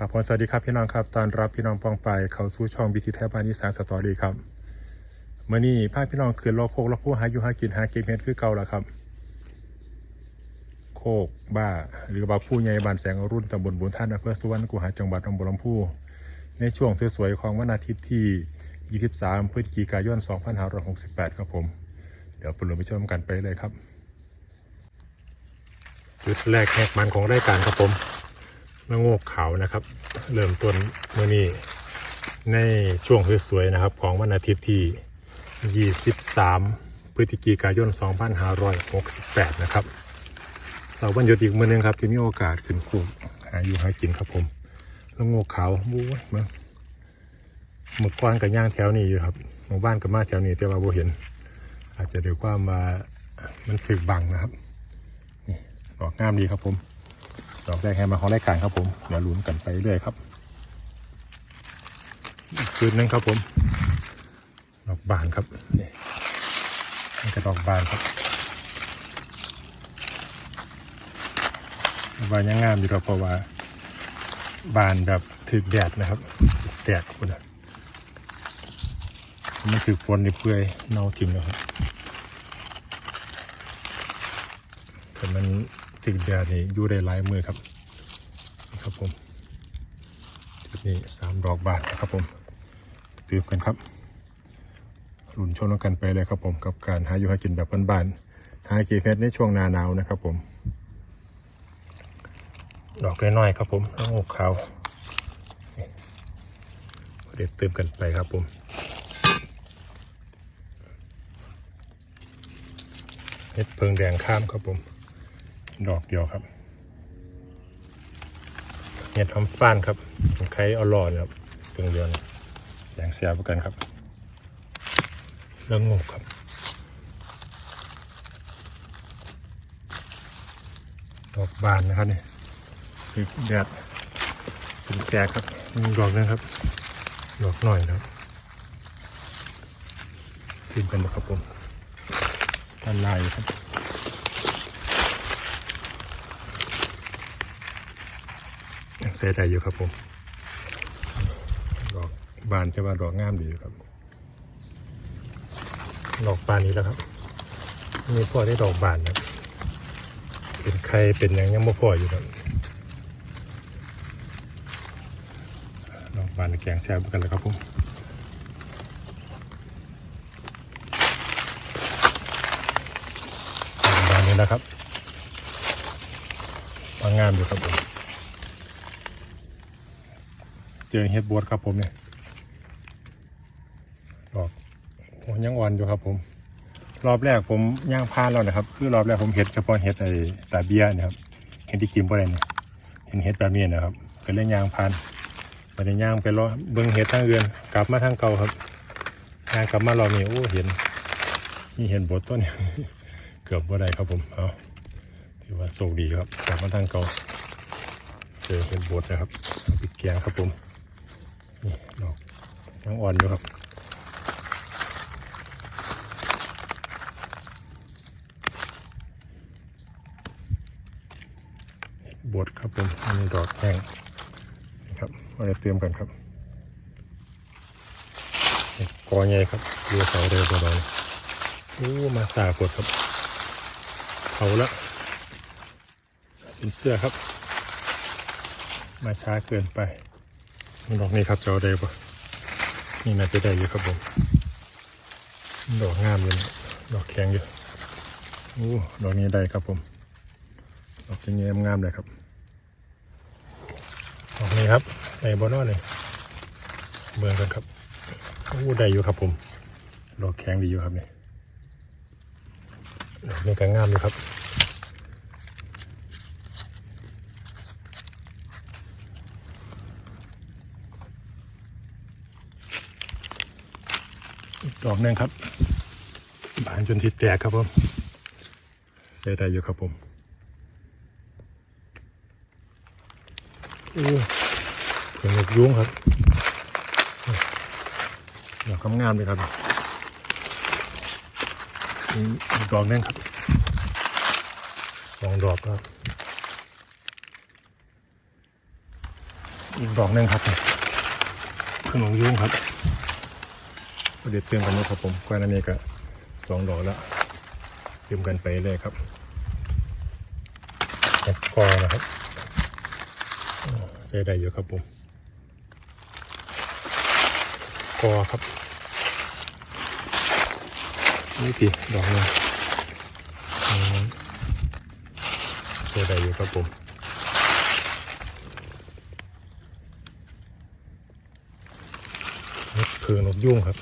ครับผมสวัสดีครับพี่น้องครับตอนรับพี่น้องปองไปเขาสู่ช่องบิทิแทบบ้านอีสานสตอรี่ครับเมื่อนี้พาพพี่น้องขึ้นโลกโคกแล้วผู้หาอยู่หากินหาเก็บเห็ดคือเก่าแล้วครับ โคกบ้า หรือบ่าผู้ใหญ่บานแสงอรุ่นตำบลบุญท่านอำเภอสุวรรณคูหาจังหวัดหนองบัวลำพูในช่วงสวยๆของวันอาทิตย์ที่ 23 พฤศจิกายน 2568 ครับผม เดี๋ยวปลุ้นไปชมกันไปเลยครับ จุดแรกแหกมันของรายการครับผม มะโงกขาวนะครับ เริ่มต้นเมื่อนี้ในช่วงสวยๆนะครับ ของวันอาทิตย์ที่ 23 พฤศจิกายน 2568 นะครับเสาร์วันหยุดอีกมือนึงครับจะมีโอกาสขึ้นคู่หาอยู่หากินครับผมมะโงกขาวบู๊ยมึงเมื่อก่อนกับย่างแถวนี้อยู่ครับหมู่บ้านกับมาแถวนี้แต่ว่าบ่เห็น อาจจะเด้วยความว่ามันถึกบังนะครับนี่ดอกงามดีครับผม ดอกแรกแฮมมาของรายการครับผมเดี๋ยวลุ้นกันไปเรื่อยครับอีกจุดนึงครับผม ดอกบานครับนี่นี่ก็ดอกบานครับบานยังงามอยู่หรอกเพราะว่า บานแบบถึกแดดนะครับแดดคุณอะมันถือฝนนี่เปื่อยเน่าทิ่มแล้วครับแต่มัน ถึกแดดนี่อยู่ได้หลายมือครับนี่ครับผมจุดนี้สามดอกบานนะครับผมตื่นกันครับรุ่นชนกันไปเลยครับผมกับการหาอยู่หากินแบบบ้านๆหาเกีเฟสในช่วงหนาหนาวนะครับผม ดอกน้อยๆครับผมแล้วงกขาวเดี๋ยวเติมกันไปครับผมเห็ดเพิงแดงข้ามครับผม ดอกเดียวครับเห็ดทำฟ้านครับใครเอาหล่อนครับเพิงเดียวนะแดงเสียบกันครับแล้วงกครับดอกบานนะครับนี่คือแดดเป็นแตกครับดอกนึงครับดอกหน่อยครับขึ้นกันนะครับผมด้านลายครับยัง ใส่ได้อยู่ครับผมดอกบานจะว่าดอกงามดีอยู่ครับ ดอกบานนี้แล้วครับมีพ่อได้ดอกบานครับเป็นใครเป็นยังยังไม่พออยู่ครับดอกบานแกงแซ่บกันเลยครับผมบานนี้แล้วครับบางงามอยู่ครับผม เจอเฮ็ดบวชครับผมเนี่ยดอกโอ้ยังอ่อนอยู่ครับผม รอบแรกผมย่างพานแล้วนะครับ คือรอบแรกผมเห็ดเฉพาะเห็ดไอ้ตาเบียนะครับเห็ดที่กินบ่ได้เนี่ยเห็นเห็ดแบบนี้นะครับก็เลยย่างพานไปในย่างไปรอเบิ่งเห็ดทางเอือนกลับมาทางเก่าครับย่างกลับมารอบนี้โอ้เห็นมีเห็นบทต้นเกือบว่าได้ครับผมเอาถือว่าโชคดีครับกลับมาทางเก่าเจอเห็นบทนะครับอาไปิดแกงครับผม นี่ดอกยังอ่อนอยู่ครับเห็ดบดครับผมอันนี้ดอกแห้งนะครับมาเตรียมกันครับกอใหญ่ครับเรือเสาเรือตัวนี้โอ้มาสาปวดครับเขาละเป็นเสื้อครับ มาช้าเกินไป ดอกนี้ครับจะเอาได้ปะนี่น่าจะได้อยู่ครับผมดอกงามอยู่นะดอกแข็งอยู่โอ้ดอกนี้ได้ครับผม ดอกนี้งามเลยครับออกนี่ครับในบอนอนี่เมืองกันครับโอ้ได้อยู่ครับผมดอกแข็งดีอยู่ครับนี่ดอกนี้ก็งามอยู่ครับ ดอกนึงครับ บานจนที่แตกครับผมใส่ได้อยู่ครับผมอู้เผือกยุ้งครับดอกงามเลยครับดอกนึงครับสองดอกครับอีกดอกนึงครับพึ่งหลงยุ่งครับ เด็ดเติมกันนะครับผมกวนอันนี้ก็สองดอกแล้วเติมกันไปเลยครับเห็ดกอนะครับใส่ได้อยู่ครับผมกอครับนี่ปีดอกหนึงใช้ได้อยู่ครับผมนี่เพืองนกยุ่งครับ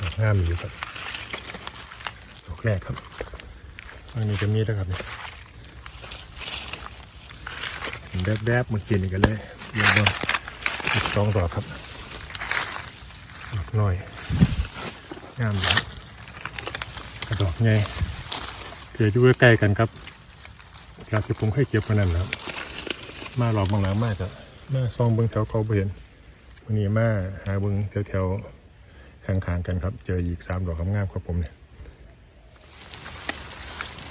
ดอก งามอยู่ครับดอกแรกครับอันนี้ก็มีแล้วครับนี่เห็นแวบๆมื่อกี้นี่กันเลยเยี่ยมเลยอีกสองดอกครับดอกน้อยงามอยู่กระดอกใหญ่เกิดอยู่ใกล้กันครับจากที่ผมเคยเก็บมานั่นแหล้วมาหลอกบางหลังมากอะมาซองเบิ้งแถวเขาเห็นวันนี้มาหาเบิ้งแถวๆ ข้างๆกันครับ เจออีกสามดอกงามๆครับผมเนี่ย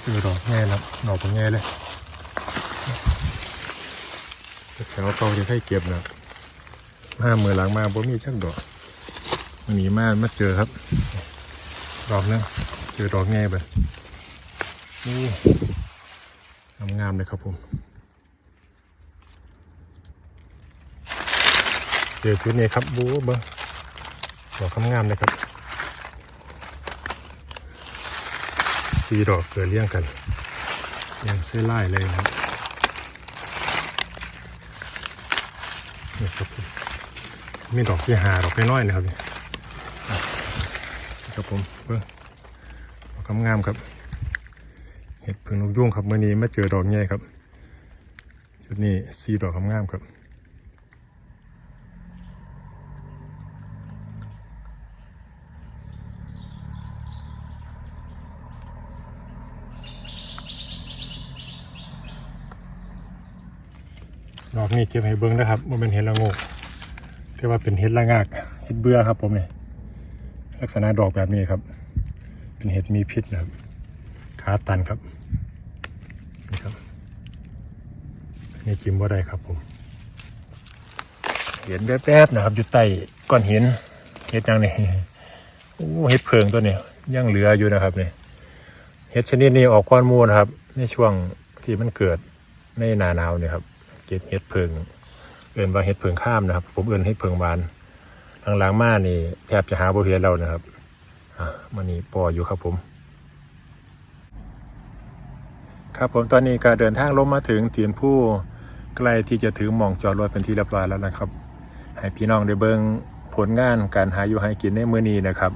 เจอดอกแง่ายครับดอกผมง่เลยแถวเขาจะให้เก็บนะมามือหลังมาบ่มีชักดอกวันนี้มามาเจอครับ ดอกนึงเจอดอกแง่ไปนี่งามๆเลยครับผมเจอจุดนี้ครับบู๊เบิ้ง ดอกงามๆเลยครับสีดอกเกิดเลี้ยงกันยังเส้ไล่เลยนะครับนี่ครับผมมีดอกที่หาดอกน้อยๆนะครับนี่ครับผมเบิ่งดอกงามๆครับเห็ดพึ่งนกยุงครับเมื่อนี้มาเจอดอกใหญ่ครับจุดนี้สีดอกงามๆครับ ดอกนี้เก็บให้เบิ้งนะครับว่าเป็นเห็ดละโงกแต่ว่าเป็นเห็ดละงากเห็ดเบื่อครับผมนี่ลักษณะดอกแบบนี้ครับ เป็นเห็ดมีพิษนะครับขาตันครับนี่ครับนี่กินว่าได้ครับผมเห็นแป๊บๆนะครับอยู่ใต้ก้อนหินเห็ดยังนี่โอ้เห็ดเพิงตัวนี้ยังเหลืออยู่นะครับนี่เห็ดชนิดนี้ออกก้อนมูนครับ ในช่วงที่มันเกิดในหนาหนาวเนี่ยครับ ก็บเห็ดเพิงเอื่นว่าเห็ดเพิงข้ามนะครับ ผมเอื่นเห็ดเพิงหวานหลังๆมานี่แทบจะหาบ่เห็นเรานะครับอะมันนี่ปออยู่ครับผม ครับผมตอนนี้ก็เดินทางลงมาถึงเตียนผู้ใกล้ที่จะถึงหมองจอดรถเป็นที่เรียบร้อยแล้วนะครับ ให้พี่น้องได้เบิ่งผลงานการหาอยู่ให้กินในมื้อนี้นะครับ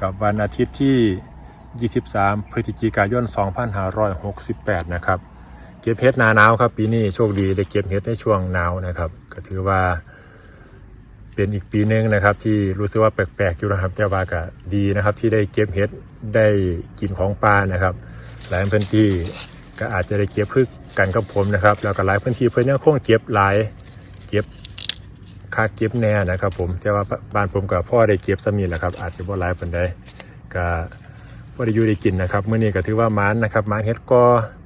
กับวันอาทิตย์ที่ 23 พฤศจิกายน 2568 นะครับ ก็บเห็ดหนาหนาวครับ ปีนี้โชคดีได้เก็บเห็ดในช่วงหนาวนะครับ ก็ถือว่า เป็นอีกปีหนึ่งนะครับ ที่รู้สึกว่าแปลกๆอยู่นะครับแต่ว่าก็ดีนะครับ ที่ได้เก็บเห็ดได้กินของปลานะครับ หลายพื้นที่ก็อาจจะได้เก็บพึกกันกับผมนะครับ แล้วก็หลายพื้นที่เพิ่อนยังคงเก็บหลายเก็บค่าเก็บแน่นะครับ ผมแต่ว่าบ้านผมกับพ่อได้เก็บสมีแหละครับ อาจจะบ่หลายปานใดก็บ่ได้อยู่ได้กินนะครับเมื้อนี้ก็ถือว่ามานนะครับมานเห็ดกอห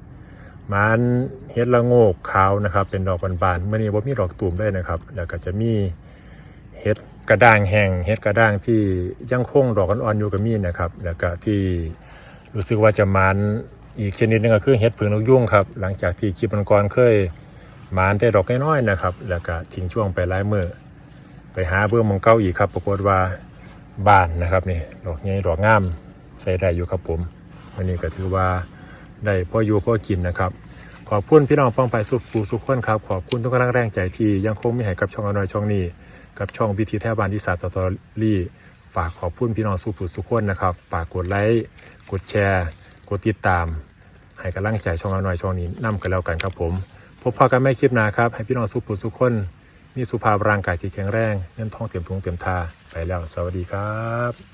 มานเห็ดละโงกขาวนะครับ เป็นดอกบานๆเมื้อนี้บ่มีดอกตูมเลยนะครับ แล้วก็จะมีเห็ดกระด้างแห้งเห็ดกระด้างที่ยังคงดอกอ่อนๆอยู่กับมีนะครับ แล้วก็ที่รู้สึกว่าจะมันอีกชนิดหนึงก็คือเห็ดผือกนกยุ่งครับ หลังจากที่คลิปมันก่อนเคยมันได้ดอกน้อยๆนะครับ แล้วก็ทิ้งช่วงไปหลายมือไปหาเบื้องมองเก้าอีกครับ ปรากฏว่าบานนะครับนี่ดอกใหญ่ดอกงามใส่ได้อยู่ครับผมวันนี้ก็ถือว่า ได้พ่ออยู่พ่อกินนะครับ ขอบคุณพี่น้องป้องไปสุขปูสุขคนครับ ขอบคุณทุกกำลังแรงใจที่ยังคงมีให้กับช่องอนอยช่องนี้ กับช่องวิธีแทบบานที่ศาสตร์ตอตอรี่ ฝากขอบคุณพี่น้องสุภูสุขคนนะครับ ฝากกดไลค์กดแชร์ กดติดตาม ให้กำลังใจช่องอนอยช่องนี้นํกันแล้วกันครับผม พบพอกันไม่คลิปหนาครับ ให้พี่น้องสุภูสุขคนมีสุภาพร่างกายที่แข็งแรงเงินทองเต็มทุงเต็มทาไปแล้ว สวัสดีครับ